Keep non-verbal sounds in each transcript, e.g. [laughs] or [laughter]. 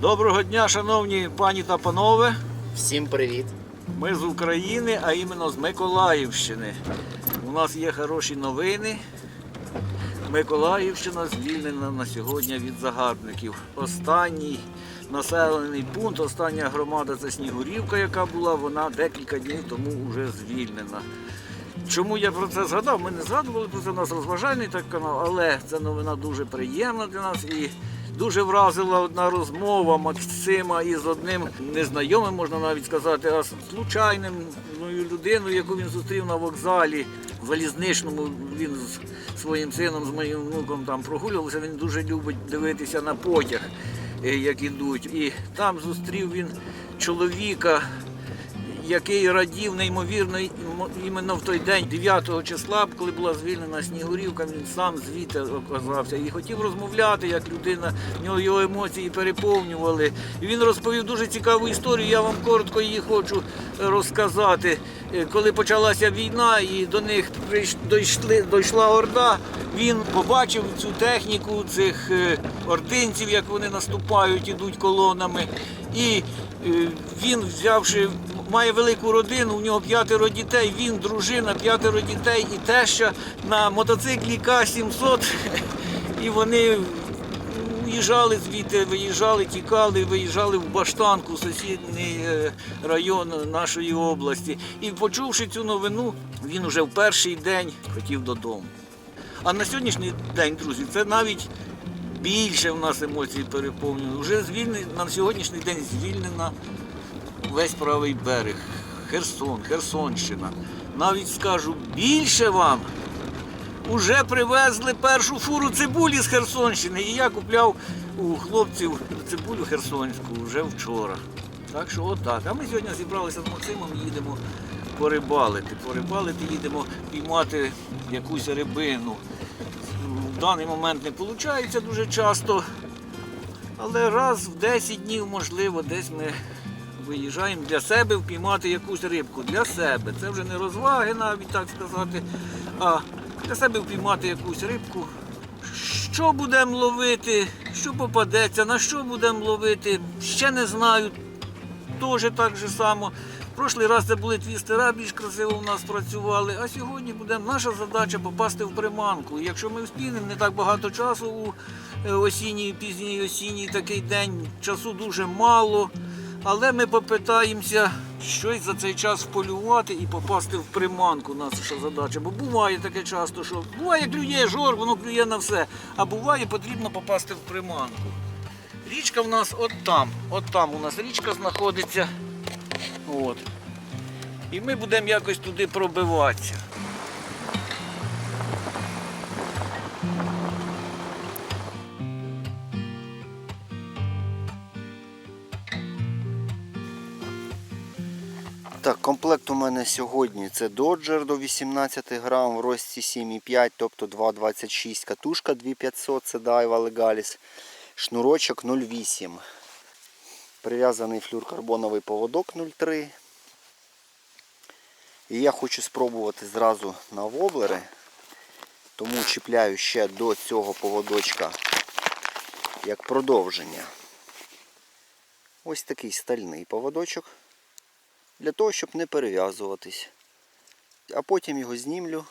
Доброго дня, шановні пані та панове. Всім привіт! Ми з України, а іменно з Миколаївщини. У нас є хороші новини. Миколаївщина звільнена на сьогодні від загарбників. Останній населений пункт, остання громада це Снігурівка, яка була, вона декілька днів тому вже звільнена. Чому я про це згадав? Ми не згадували про це, у нас розважальний так канал, але ця новина дуже приємна для нас і дуже вразила одна розмова Максима із одним незнайомим, можна навіть сказати, а случайним ну, людиною, яку він зустрів на вокзалі залізничному. Він з своїм сином, з моїм внуком там прогулювався. Він дуже любить дивитися на потяг, е, як ідуть. І там зустрів він чоловіка який радів неймовірно іменно в той день, 9 числа, коли була звільнена Снігурівка, він сам звідти оказався і хотів розмовляти як людина, в нього його емоції переповнювали. І він розповів дуже цікаву історію. Я вам коротко її хочу розказати. Е, Коли почалася війна і до них дійшли, дійшла орда, він побачив цю техніку цих е, ординців, як вони наступають, ідуть колонами. І е, він, взявши, має велику родину, у нього п'ятеро дітей, він, дружина, п'ятеро дітей і теща на мотоциклі К-700. [laughs] І вони уїжджали звідти, виїжджали, тікали, виїжджали в Баштанку, сусідній е, район нашої області. І почувши цю новину, він уже в перший день хотів додому. А на сьогоднішній день, друзі, це навіть більше в нас емоцій переповнює. Вже звільнено, на сьогоднішній день звільнена весь правий берег, Херсон, Херсонщина. Навіть скажу більше вам. Уже привезли першу фуру цибулі з Херсонщини. І я купляв у хлопців цибулю херсонську вже вчора. Так що отак. А ми сьогодні зібралися з Максимом, і їдемо порибалити. Порибалити їдемо піймати якусь рибину. В даний момент не виходить дуже часто, але раз в 10 днів, можливо, десь ми виїжджаємо для себе впіймати якусь рибку. Для себе. Це вже не розваги, навіть так сказати, а для себе впіймати якусь рибку. Що будемо ловити, що попадеться, на що будемо ловити, ще не знаю. Теж так же само. Прошлий раз це були твістера, більш красиво у нас працювали, а сьогодні буде наша задача попасти в приманку. Якщо ми вспінемо, не так багато часу у е, осінній, пізній осінній такий день, часу дуже мало. Але ми попитаємося щось за цей час вполювати і попасти в приманку. Наша задача. Бо буває таке часто, що буває клює жор, воно клює на все. А буває потрібно попасти в приманку. Річка в нас от там. От там у нас річка знаходиться. От. І ми будемо якось туди пробиватися. Так, комплект у мене сьогодні це Dodger до 18 грам в розці 7,5, тобто 2,26 катушка 2500, це Daiwa Legalis, шнурочок 0,8. Прив'язаний флюркарбоновий поводок 0,3. І я хочу спробувати зразу на воблери, тому чіпляю ще до цього поводочка як продовження. Ось такий стальний поводочок для того, щоб не перев'язуватись. А потім його знімлю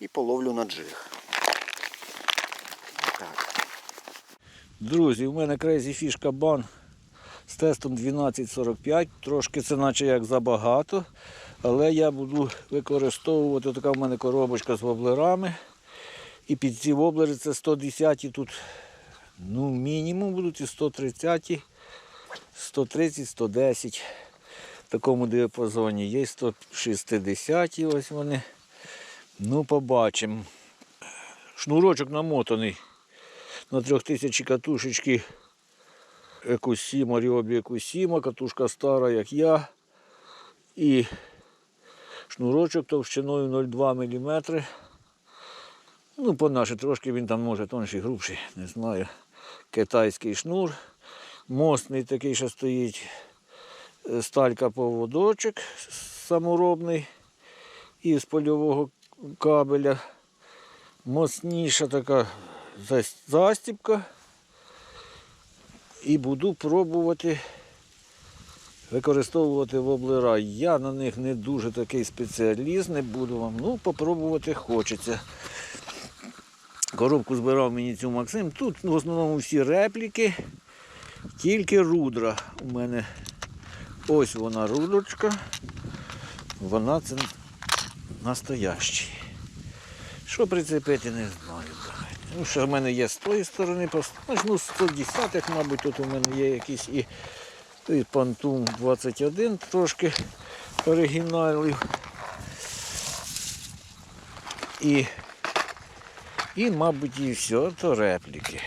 і половлю на джиг. Так. Друзі, у мене Crazy Fish кабан з тестом 1245. Трошки це наче як забагато. Але я буду використовувати така в мене коробочка з воблерами. І під ці воблери це 110 тут ну, мінімум будуть і 130, 130, 110 в такому діапазоні. Є 160 ось вони. Ну, побачимо. Шнурочок намотаний на 3000 катушечки Екусіма, Ріобі Екусіма, катушка стара, як я. І шнурочок товщиною 0,2 мм. Ну, по наші трошки він там може тонший, грубший, не знаю. Китайський шнур. Мостний такий, що стоїть. Е, Сталька поводочок саморобний із польового кабеля. Моцніша така зас- застіпка. І буду пробувати використовувати воблера. Я на них не дуже такий спеціаліст, не буду вам. Ну, попробувати хочеться. Коробку збирав мені цю Максим. Тут в основному всі репліки, тільки рудра. У мене ось вона рудочка. Вона це настоящий. Що прицепити, не знаю. Ну, що в мене є з тої сторони, ну, 110 мабуть, тут у мене є якісь і той Phantom 21 трошки оригіналів. І, і, мабуть, і все, то репліки.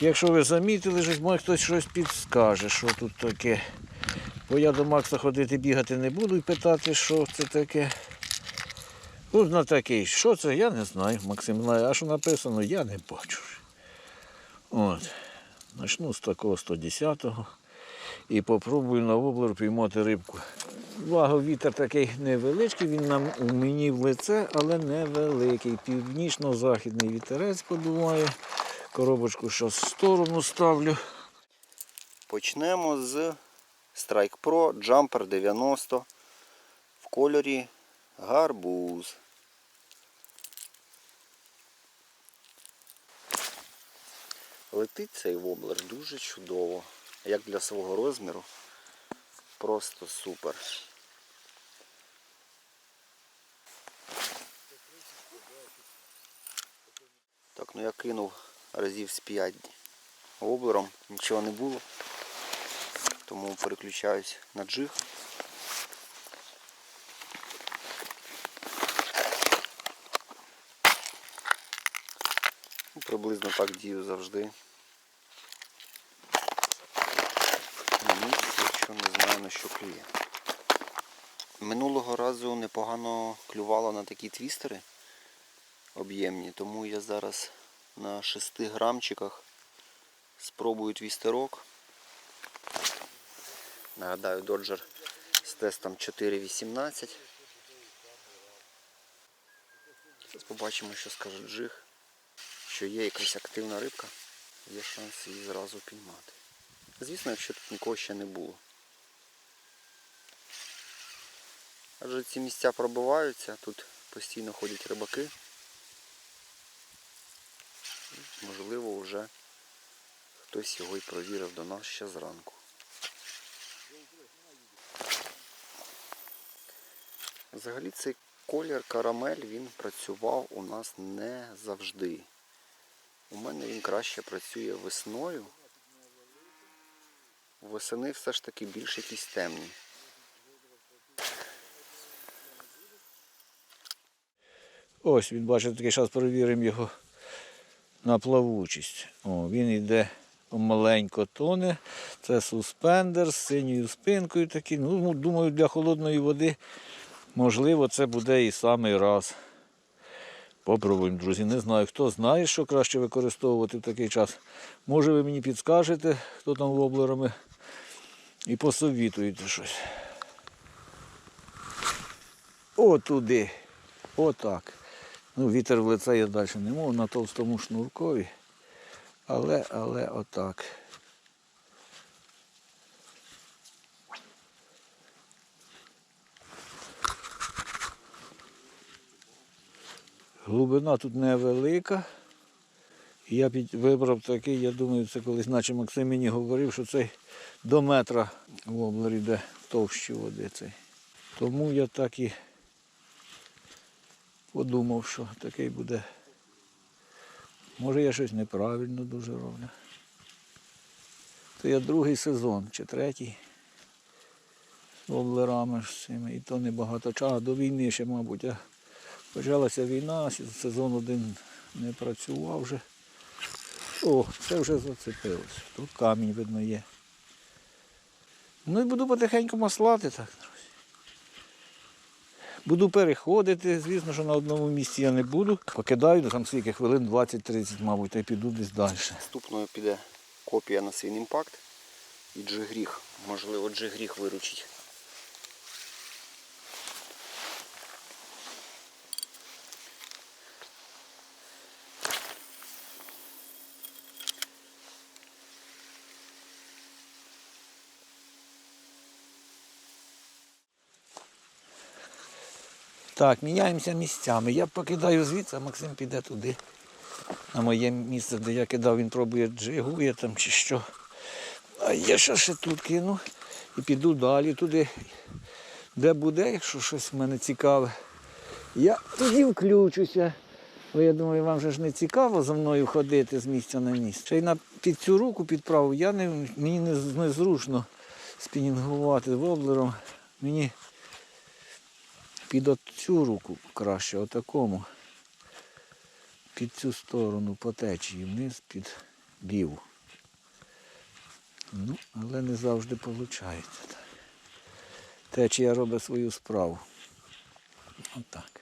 Якщо ви замітили, може хтось щось підскаже, що тут таке. Бо я до Макса ходити бігати не буду і питати, що це таке. Тут на такий, що це, я не знаю. Максим знає, а що написано, я не бачу. От. Начну з такого 110-го і попробую на воблер піймати рибку. Благо вітер такий невеличкий, він нам у мені в лице, але невеликий. Північно-західний вітерець подуває. Коробочку зараз в сторону ставлю. Почнемо з Strike Pro Jumper 90 в кольорі гарбуз. Летить цей воблер дуже чудово. Як для свого розміру. Просто супер. Так, ну я кинув разів з 5 воблером, нічого не було. Тому переключаюсь на джиг. Ну, Приблизно так дію завжди. Якщо не знаю на що клює. Минулого разу непогано клювало на такі твістери об'ємні, тому я зараз на 6 грамчиках спробую твістерок. Нагадаю, доджер з тестом 4.18. Зараз побачимо, що скаже джиг. Що є якась активна рибка, є шанс її зразу піймати. Звісно, якщо тут нікого ще не було. Адже ці місця пробиваються, тут постійно ходять рибаки. Можливо, вже хтось його і провірив до нас ще зранку. Взагалі цей колір карамель він працював у нас не завжди. У мене він краще працює весною. Восени все ж таки більш якісь темні. Ось він бачите, такий зараз перевіримо його на плавучість. О, він йде маленько тоне. Це суспендер з синьою спинкою такий. Ну, думаю, для холодної води, можливо, це буде і самий раз. Попробуємо, друзі. Не знаю, хто знає, що краще використовувати в такий час. Може ви мені підскажете, хто там воблерами, і посовітуєте щось. О, туди. Отак. Ну, вітер в лице я далі не можу на товстому шнуркові. Але, але отак. Глибина тут невелика. Я вибрав такий, я думаю, це колись, наче Максим мені говорив, що цей до метра воблер йде в товщі води цей. Тому я так і подумав, що такий буде. Може я щось неправильно дуже роблю. Це я другий сезон чи третій з воблерами ж з цими. І то небагато часу. До війни ще, мабуть. Почалася війна, сезон один не працював вже. О, це вже зацепилось. Тут камінь, видно, є. Ну і буду потихеньку маслати так, друзі. Буду переходити, звісно, що на одному місці я не буду. Покидаю там скільки хвилин 20-30, мабуть, та й піду десь далі. Наступною піде копія на свій імпакт і джигріх. Можливо, джигріх виручить. Так, міняємося місцями. Я покидаю звідси, а Максим піде туди. На моє місце, де я кидав, він пробує джигує там чи що. А я ще ще тут кину і піду далі туди, де буде, якщо щось в мене цікаве. Я тоді включуся. Бо я думаю, вам же ж не цікаво за мною ходити з місця на місце. Ще й на під цю руку підправу я не, мені не, незручно спінінгувати воблером. Мені під от цю руку краще, отакому. Під цю сторону по течії, вниз під ліву. Ну, але не завжди виходить. Течія робить свою справу. Отак.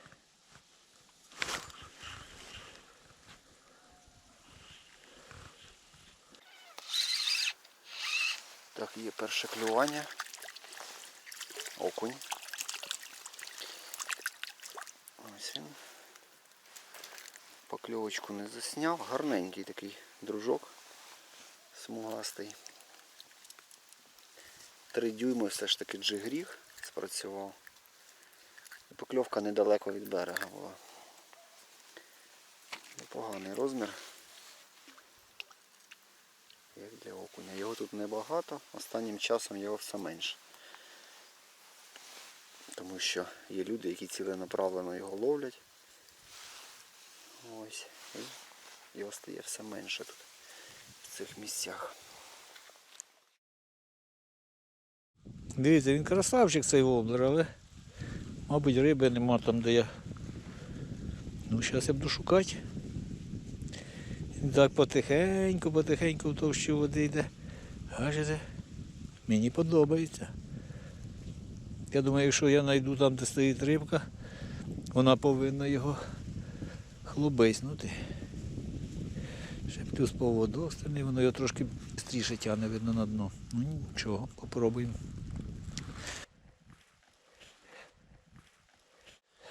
Так, є перше клювання. Окунь. Ось. Покльовочку не засняв. Гарненький такий дружок. Смугастий. Три дюйми все ж таки джигріг спрацював. Покльовка недалеко від берега була. Непоганий розмір. Як для окуня. Його тут небагато, останнім часом його все менше. Тому що є люди, які ціленаправлено його ловлять. Ось. І його стає все менше тут, в цих місцях. Дивіться, він красавчик цей воблер, але, мабуть, риби нема там, де я. Ну, зараз я буду шукати. Він так потихеньку, потихеньку в товщу води йде. Бачите, мені подобається. Я думаю, якщо я знайду там, де стоїть рибка, вона повинна його хлобиснути. Ще плюс поводок сторони, воно його трошки швидше тягне, видно на дно. Ну нічого, попробуємо.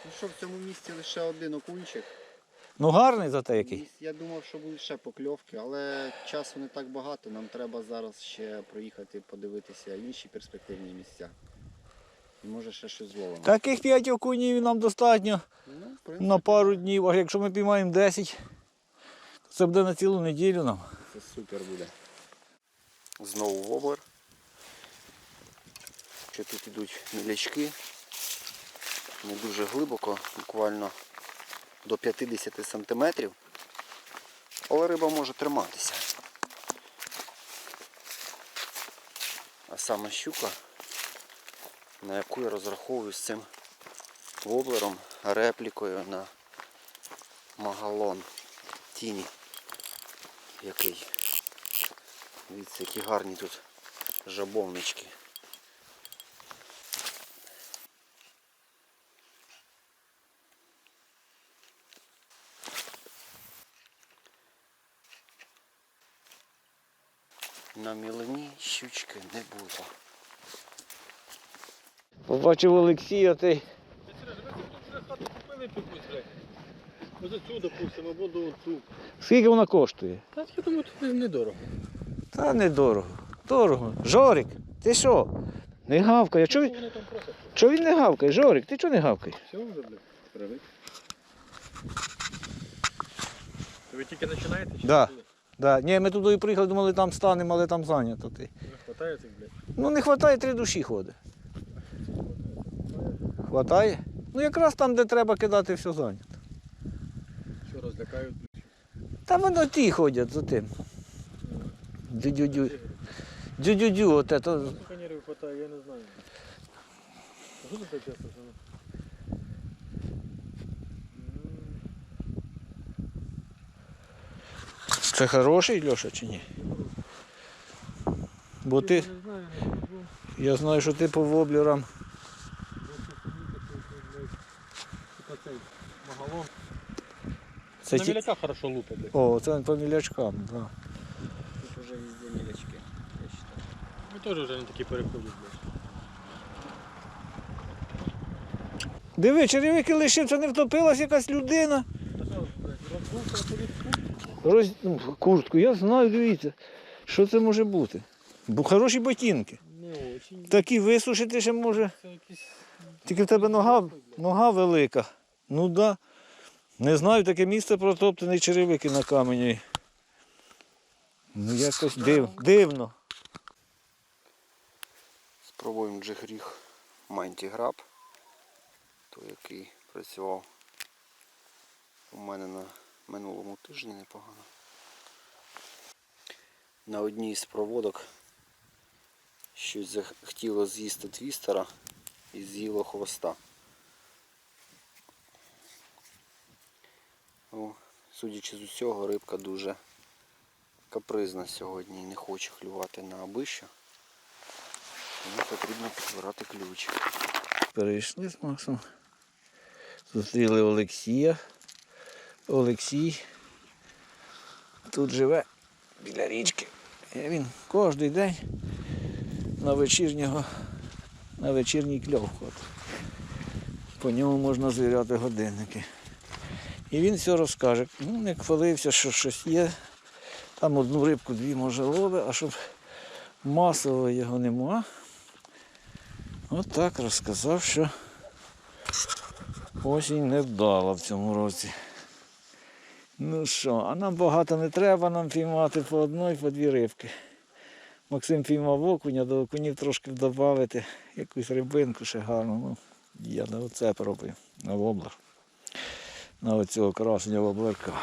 Ну що, в цьому місці лише один окунчик. Ну гарний зате який. Я думав, що будуть ще покльовки, але часу не так багато. Нам треба зараз ще проїхати, подивитися інші перспективні місця. І може ще щось зловимо. Таких 5 окунів нам достатньо Ну, на пару днів, а якщо ми піймаємо 10, то це буде на цілу неділю нам. Це супер буде. Знову воблер. Що тут ідуть мілячки. Не дуже глибоко, буквально до 50 сантиметрів. Але риба може триматися. А саме щука, на яку я розраховую з цим воблером, реплікою на магалон тіні який. Дивіться, які гарні тут жабовнички. На мілині щучки не було. Побачив Олексія, ти Ось цю, допустимо, або до цю. скільки вона коштує? Та я думаю, тут недорого. Та недорого. Дорого. Жорик, ти що? Не гавкає. Чого він, чого він не гавкає? Жорик, ти чого не гавкаєш? Все вже, блядь, привик. Ви тільки починаєте? чи Да. ні? Да. Ні, ми туди приїхали, думали, там станемо, але там зайнято. Ти. Не хватає цих, блядь. Ну не вистачає три душі ходить. Хватає? Ну якраз там, де треба кидати, все зайнято. Все розлякають. Та воно ті ходять за тим. Дю-дю-дю. Дю-дю-дю, от це. Ну, хватає, я не знаю. Що це часто? що? Це хороший Льоша чи ні? Бо ти, я знаю, що ти по воблерам. Це цей магалон. Це На ті... міляка хорошо лупить. О, це по мілячкам, да. Тут вже везде мілячки, я вважаю. Ми теж вже не такі переходять. Диви, черевики лишився, не втопилась якась людина. Роз... ну, куртку, я знаю, дивіться, що це може бути. Бо хороші ботинки. Такі висушити ще може. Тільки в тебе нога, нога велика. Ну да. Не знаю, таке місце протоптаний черевики на камені. Ну якось див, дивно. Спробуємо джигріг Мантіграб, той, який працював у мене на минулому тижні непогано. На одній з проводок щось захотіло з'їсти твістера і з'їло хвоста. Ну, судячи з усього, рибка дуже капризна сьогодні і не хоче клювати на абище. Тому потрібно підбирати ключ. Перейшли з Максом. Зустріли Олексія. Олексій тут живе біля річки. І він кожен день на вечірнього, на вечірній кльов ходить. По ньому можна звіряти годинники. І він все розкаже. Ну, не хвалився, що щось є. Там одну рибку, дві може ловить, а щоб масово його нема. От так розказав, що осінь не вдала в цьому році. Ну що, а нам багато не треба нам піймати по одній, по дві рибки. Максим піймав окуня, до окунів трошки додати якусь рибинку ще гарну. Ну, я на оце пробую, на воблер. На оцього красення воблерка.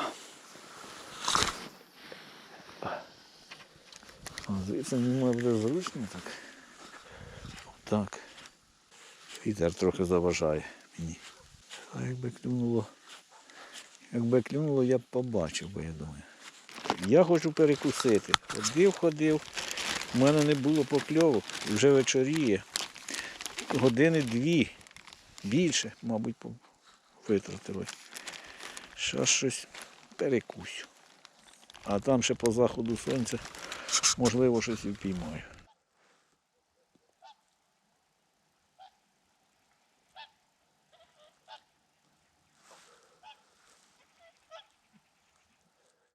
А звідси мені буде зручно так. Так. Вітер трохи заважає мені. А якби клюнуло, якби клюнуло, я б побачив, бо я думаю. Я хочу перекусити. Ходив, ходив. У мене не було покльовок. Вже вечоріє. Години дві. Більше, мабуть, витратили. Ще щось перекусю. А там ще по заходу сонця, можливо, щось і впіймаю.